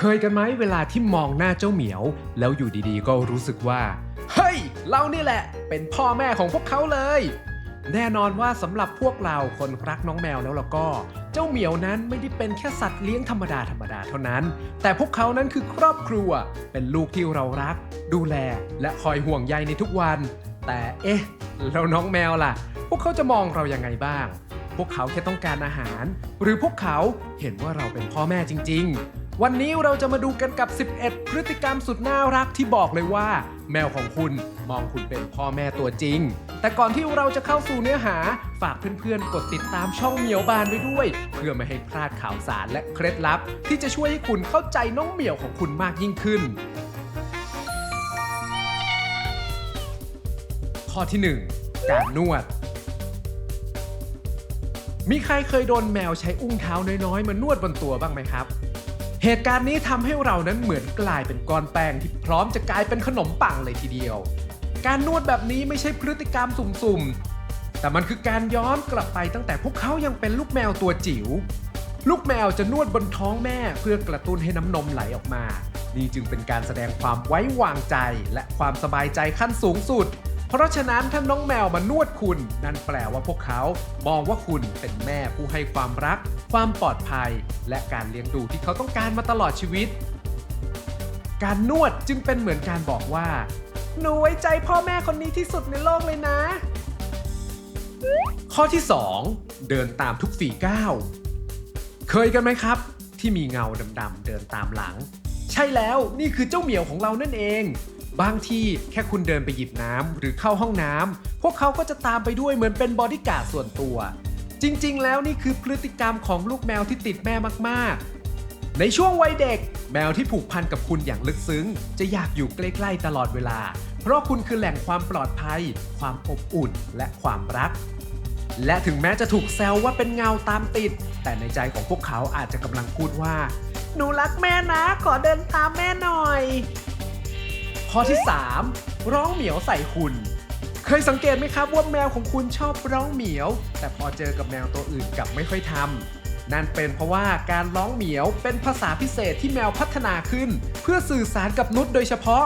เคยกันไหมเวลาที่มองหน้าเจ้าเหมียว แล้วอยู่ดีๆ ก็รู้สึกว่า เฮ้ย เรานี่แหละ เป็นพ่อแม่ของพวกเขาเลย แน่นอนว่าสำหรับพวกเราคนรักน้องแมวแล้วเราก็ เจ้าเหมียวนั้นไม่ได้เป็นแค่สัตว์เลี้ยงธรรมดาธรรมดาเท่านั้น แต่พวกเขานั้นคือครอบครัว เป็นลูกที่เรารัก ดูแล และคอยห่วงใยในทุกวัน แต่เอ๊ะแล้วน้องแมวล่ะ พวกเขาจะมองเรายังไงบ้าง พวกเขาแค่ต้องการอาหาร หรือพวกเขาเห็นว่าเราเป็นพ่อแม่จริง ๆ วันนี้เราจะมาดูกันกับ 11 พฤติกรรมสุดน่ารักที่บอกเลยว่า แมวของคุณมองคุณเป็นพ่อแม่ตัวจริง แต่ก่อนที่เราจะเข้าสู่เนื้อหา ฝากเพื่อนๆ กดติดตามช่องเหมียวบานไว้ด้วย เพื่อไม่ให้พลาดข่าวสารและเคล็ดลับ ที่จะช่วยให้คุณเข้าใจน้องเหมียวของคุณมากยิ่งขึ้น ข้อที่ 1 การนวดมีใครเคยโดนแมวใช้อุ้งเท้าน้อยๆ มานวดบนตัวบ้างไหมครับ เหตุการณ์นี้ทำให้เรานั้นเหมือนกลายเป็นก้อนแป้งที่พร้อมจะกลายเป็นขนมปังเลยทีเดียว การนวดแบบนี้ไม่ใช่พฤติกรรมสุ่มๆ แต่มันคือการย้อนกลับไปตั้งแต่พวกเขายังเป็นลูกแมวตัวจิ๋ว ลูกแมวจะนวดบนท้องแม่เพื่อกระตุ้นให้น้ำนมไหลออกมา นี่จึงเป็นการแสดงความไว้วางใจและความสบายใจขั้นสูงสุด เพราะฉะนั้นถ้าน้องแมวมานวดคุณ นั่นแปลว่าพวกเขามองว่าคุณเป็นแม่ผู้ให้ความรัก ความปลอดภัย และการเลี้ยงดูที่เขาต้องการมาตลอดชีวิต การนวดจึงเป็นเหมือนการบอกว่า หนูไว้ใจพ่อแม่คนนี้ที่สุดในโลกเลยนะ ข้อที่ 2 เดินตามทุกฝีก้าวเคยกันไหมครับ ที่มีเงาดำๆเดินตามหลัง ใช่แล้วนี่คือเจ้าเหมียวของเรานั่นเอง บางทีแค่คุณเดินไปหยิบน้ำหรือเข้าห้องน้ำพวกเขาก็จะตามไปด้วยเหมือนเป็นบอดี้การ์ดส่วนตัว จริงๆ แล้วนี่คือพฤติกรรมของลูกแมวที่ติดแม่มากๆ ในช่วงวัยเด็ก แมวที่ผูกพันกับคุณอย่างลึกซึ้ง จะอยากอยู่ใกล้ๆตลอดเวลา เพราะคุณคือแหล่งความปลอดภัย ความอบอุ่น และความรัก และถึงแม้จะถูกแซวว่าเป็นเงาตามติด แต่ในใจของพวกเขาอาจจะกำลังพูดว่า หนูรักแม่นะ ขอเดินตามแม่หน่อย ข้อที่ 3 ร้องเหมียวใส่คุณ เคยสังเกตไหมครับว่าแมวของคุณชอบร้องเหมียว แต่พอเจอกับแมวตัวอื่นกลับไม่ค่อยทำนั่นเป็นเพราะว่าการร้องเหมียวเป็นภาษาพิเศษที่แมวพัฒนาขึ้น เพื่อสื่อสารกับนุษย์โดยเฉพาะ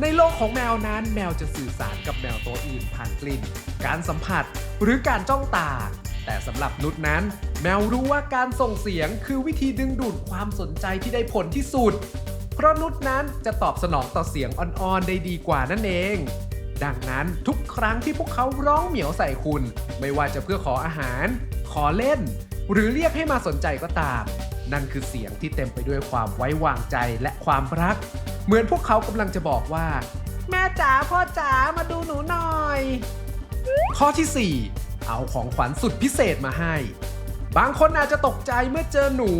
ในโลกของแมวนั้นแมวจะสื่อสารกับแมวตัวอื่นผ่านกลิ่น การสัมผัสหรือการจ้องตาแต่สำหรับนุษย์นั้น แมวรู้ว่าการส่งเสียงคือวิธีดึงดูดความสนใจที่ได้ผลที่สุด เพราะนุษย์นั้นจะตอบสนองต่อเสียงอ่อนๆได้ดีกว่านั่นเอง ดังนั้นทุกครั้งที่พวกเขาร้องเหมียวใส่คุณ ไม่ว่าจะเพื่อขออาหาร ขอเล่น หรือเรียกให้มาสนใจก็ตาม นั่นคือเสียงที่เต็มไปด้วยความไว้วางใจและความรัก เหมือนพวกเขากำลังจะบอกว่า แม่จ๋าพ่อจ๋ามาดูหนูหน่อย ข้อที่ 4 เอาของขวัญสุดพิเศษมาให้ บางคนอาจจะตกใจเมื่อเจอหนู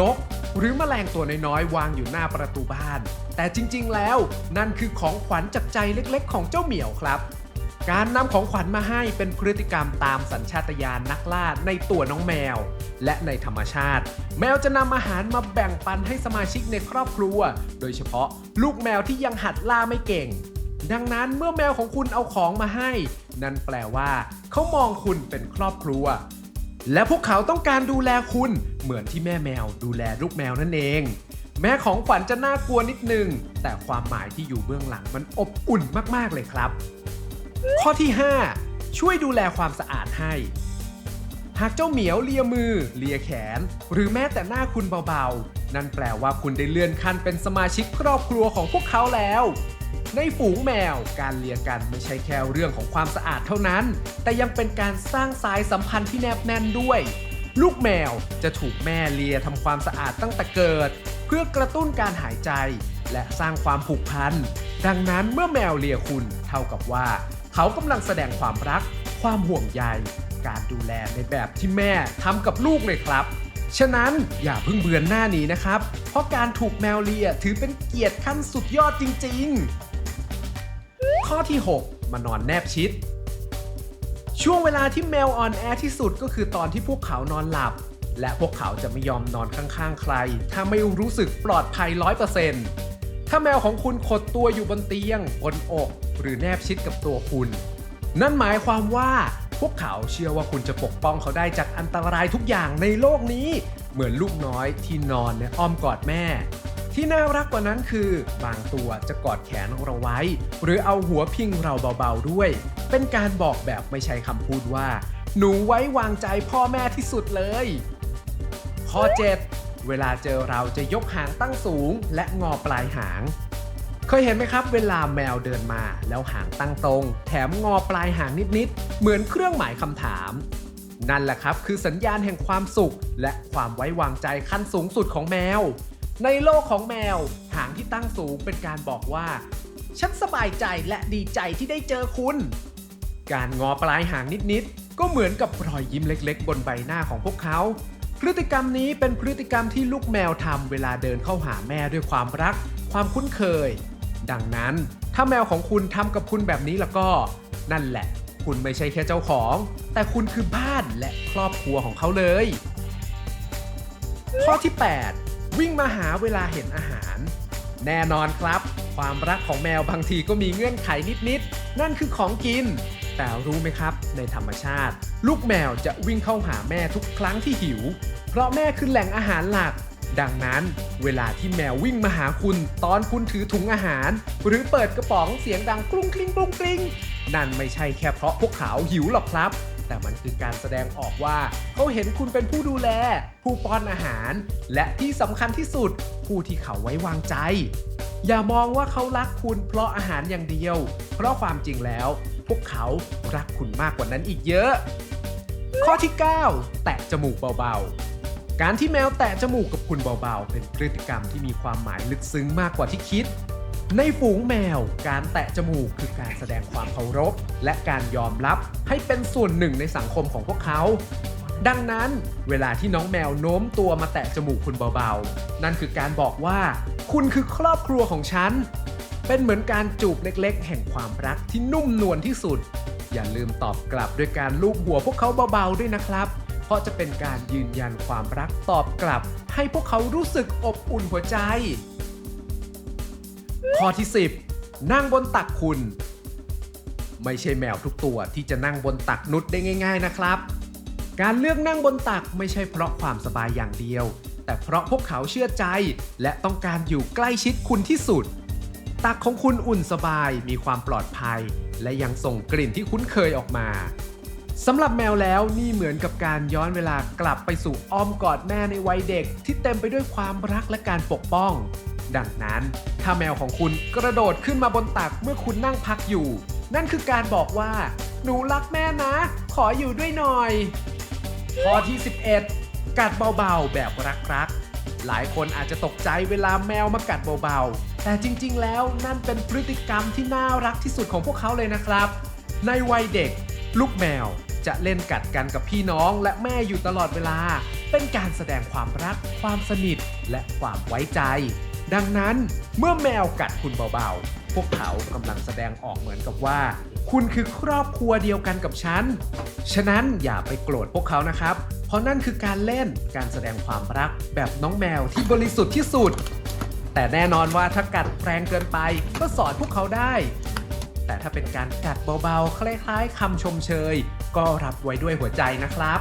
นก หรือแมลงตัวน้อยๆวางอยู่หน้าประตูบ้าน แต่จริงๆแล้วนั่นคือของขวัญจากใจเล็กๆ ของเจ้าเหมียวครับ การนำของขวัญมาให้เป็นพฤติกรรมตามสัญชาตญาณนักล่าในตัวน้องแมว และในธรรมชาติ แมวจะนำอาหารมาแบ่งปันให้สมาชิกในครอบครัว โดยเฉพาะลูกแมวที่ยังหัดล่าไม่เก่ง ดังนั้นเมื่อแมวของคุณเอาของมาให้ นั่นแปลว่า เขามองคุณเป็นครอบครัว และพวกเขาต้องการดูแลคุณ เหมือนที่แม่แมวดูแลลูกแมวนั่นเอง แม้ของขวัญจะน่ากลัวนิดนึง แต่ความหมายที่อยู่เบื้องหลังมันอบอุ่นมากๆเลยครับ ข้อที่ 5 ช่วยดูแลความสะอาดให้ หากเจ้าเหมียวเลียมือ เลียแขน หรือแม้แต่หน้าคุณเบาๆ นั่นแปลว่าคุณได้เลื่อนขั้นเป็นสมาชิกครอบครัวของพวกเขาแล้ว ในฝูงแมวการเลียกันไม่ใช่แค่เรื่องของความสะอาดเท่านั้น แต่ยังเป็นการสร้างสายสัมพันธ์ที่แนบแน่นด้วย ลูกแมวจะถูกแม่เลียทำความสะอาดตั้งแต่เกิด เพื่อกระตุ้นการหายใจ และสร้างความผูกพัน ดังนั้นเมื่อแมวเลียคุณเท่ากับว่า เขากำลังแสดงความรัก ความห่วงใย การดูแลในแบบที่แม่ทำกับลูกเลยครับฉะนั้นอย่าเพิ่งเบือนหน้านี้นะครับ เพราะการถูกแมวเลียถือเป็นเกียรติขั้นสุดยอดจริง ๆ ข้อที่ 6 มานอนแนบชิด ช่วงเวลาที่แมวอ่อนแอที่สุดก็คือตอนที่พวกเขานอนหลับ และพวกเขาจะไม่ยอมนอนข้างๆ ใคร ถ้าไม่รู้สึกปลอดภัย100%ถ้าแมวของคุณขดตัวอยู่บนเตียง บนอก หรือแนบชิดกับตัวคุณ นั่นหมายความว่าพวกเขาเชื่อว่าคุณจะปกป้องเขาได้จากอันตรายทุกอย่างในโลกนี้ เหมือนลูกน้อยที่นอนในอ้อมกอดแม่ ที่น่ารักกว่านั้นคือบางตัวจะกอดแขนเราไว้ หรือเอาหัวพิงเราเบาๆด้วย เป็นการบอกแบบไม่ใช่คำพูดว่า หนูไว้วางใจพ่อแม่ที่สุดเลย ข้อ 7 เวลาเจอเราจะยกหางตั้งสูง และงอปลายหาง เคยเห็นไหมครับ เวลาแมวเดินมาแล้วหางตั้งตรง แถมงอปลายหางนิดๆเหมือนเครื่องหมายคำถามนั่นแหละครับ คือสัญญาณแห่งความสุข และความไว้วางใจขั้นสูงสุดของแมว ในโลกของแมว หางที่ตั้งสูงเป็นการบอกว่า ฉันสบายใจและดีใจที่ได้เจอคุณ การงอปลายหางนิดๆ ก็เหมือนกับรอยยิ้มเล็กๆ บนใบหน้าของพวกเขา พฤติกรรมนี้เป็นพฤติกรรมที่ลูกแมวทำเวลาเดินเข้าหาแม่ด้วยความรัก ความคุ้นเคย ดังนั้นถ้าแมวของคุณทำกับคุณแบบนี้แล้วก็ นั่นแหละ คุณไม่ใช่แค่เจ้าของ แต่คุณคือบ้านและครอบครัวของเขาเลย ข้อที่ 8 วิ่งมาหาเวลาเห็นอาหาร แน่นอนครับ ความรักของแมวบางทีก็มีเงื่อนไขนิดๆ นั่นคือของกิน แต่รู้ไหมครับ ในธรรมชาติ ลูกแมวจะวิ่งเข้าหาแม่ทุกครั้งที่หิว เพราะแม่คือแหล่งอาหารหลัก ดังนั้น เวลาที่แมววิ่งมาหาคุณ ตอนคุณถือถุงอาหาร หรือเปิดกระป๋องเสียงดังกรุ้งกริ้งกรุ้งกริ้งนั่นไม่ใช่แค่เพราะพวกเขาหิวหรอกครับ แต่มันคือการแสดงออกว่าเขาเห็นคุณเป็นผู้ดูแล ผู้ป้อนอาหาร และที่สำคัญที่สุด ผู้ที่เขาไว้วางใจ อย่ามองว่าเขารักคุณเพราะอาหารอย่างเดียว เพราะความจริงแล้ว พวกเขารักคุณมากกว่านั้นอีกเยอะ ข้อที่ 9 แตะจมูกเบาๆ การที่แมวแตะจมูกกับคุณเบาๆ เป็นพฤติกรรมที่มีความหมายลึกซึ้งมากกว่าที่คิด ในฝูงแมว การแตะจมูกคือการแสดงความเคารพ และการยอมรับให้เป็นส่วนหนึ่งในสังคมของพวกเขา ดังนั้นเวลาที่น้องแมวโน้มตัวมาแตะจมูกคุณเบาๆ นั่นคือการบอกว่า คุณคือครอบครัวของฉัน เป็นเหมือนการจูบเล็กๆ แห่งความรักที่นุ่มนวลที่สุด อย่าลืมตอบกลับด้วยการลูบหัวพวกเขาเบาๆด้วยนะครับ เพราะจะเป็นการยืนยันความรักตอบกลับ ให้พวกเขารู้สึกอบอุ่นหัวใจ ข้อที่ 10 นั่งบนตักคุณ ไม่ใช่แมวทุกตัวที่จะนั่งบนตักนุชได้ง่าย ๆนะครับ การเลือกนั่งบนตักไม่ใช่เพราะความสบายอย่างเดียว แต่เพราะพวกเขาเชื่อใจ และต้องการอยู่ใกล้ชิดคุณที่สุด ตักของคุณอุ่นสบายมีความปลอดภัย และยังส่งกลิ่นที่คุ้นเคยออกมาสำหรับแมวแล้วนี่เหมือนกับการย้อนเวลากลับไปสู่อ้อมกอดแม่ในวัยเด็ก ที่เต็มไปด้วยความรักและการปกป้อง ดังนั้น ถ้าแมวของคุณกระโดดขึ้นมาบนตักเมื่อคุณนั่งพักอยู่ นั่นคือการบอกว่า หนูรักแม่นะ ขออยู่ด้วยหน่อย ข้อที่ 11 กัดเบาๆ แบบรักๆ หลายคนอาจจะตกใจเวลาแมวมากัดเบาๆ แต่จริงๆ แล้วนั่นเป็นพฤติกรรมที่น่ารักที่สุดของพวกเขาเลยนะครับ ในวัยเด็ก ลูกแมวจะเล่นกัดกันกับพี่น้องและแม่อยู่ตลอดเวลา เป็นการแสดงความรัก ความสนิท และความไว้ใจ ดังนั้นเมื่อแมวกัดคุณเบาๆ พวกเขากำลังแสดงออกเหมือนกับว่า คุณคือครอบครัวเดียวกันกับฉัน ฉะนั้นอย่าไปโกรธพวกเขานะครับ เพราะนั่นคือการเล่นการแสดงความรักแบบน้องแมวที่บริสุทธิ์ที่สุด แต่แน่นอนว่าถ้ากัดแรงเกินไปก็สอนพวกเขาได้ แต่ถ้าเป็นการกัดเบาๆ คล้ายๆคำชมเชย ก็รับไว้ด้วยหัวใจนะครับ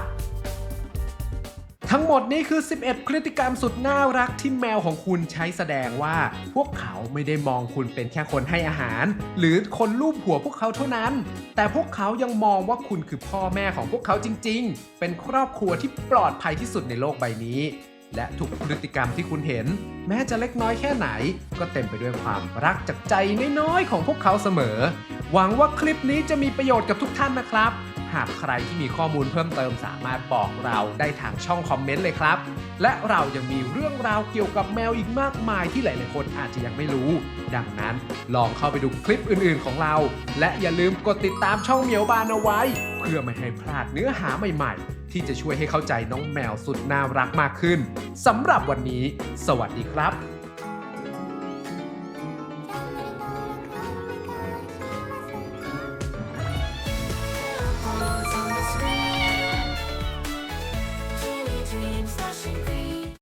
ทั้งหมดนี้คือ 11 พฤติกรรมสุดน่ารักที่แมวของคุณใช้แสดงว่า พวกเขาไม่ได้มองคุณเป็นแค่คนให้อาหาร หรือคนลูบหัวพวกเขาเท่านั้น แต่พวกเขายังมองว่าคุณคือพ่อแม่ของพวกเขาจริง ๆ เป็นครอบครัวที่ปลอดภัยที่สุดในโลกใบนี้ และทุกพฤติกรรมที่คุณเห็น แม้จะเล็กน้อยแค่ไหน ก็เต็มไปด้วยความรักจากใจน้อยๆของพวกเขาเสมอ หวังว่าคลิปนี้จะมีประโยชน์กับทุกท่านนะครับ หากใครที่มีข้อมูลเพิ่มเติมสามารถบอกเราได้ทางช่องคอมเมนต์เลยครับ และเรายังมีเรื่องราวเกี่ยวกับแมวอีกมากมายที่หลายๆคนอาจจะยังไม่รู้ ดังนั้นลองเข้าไปดูคลิปอื่นๆของเรา และอย่าลืมกดติดตามช่องเหมียวบานเอาไว้ เพื่อไม่ให้พลาดเนื้อหาใหม่ๆ ที่จะช่วยให้เข้าใจน้องแมวสุดน่ารักมากขึ้นสำหรับวันนี้ สวัสดีครับ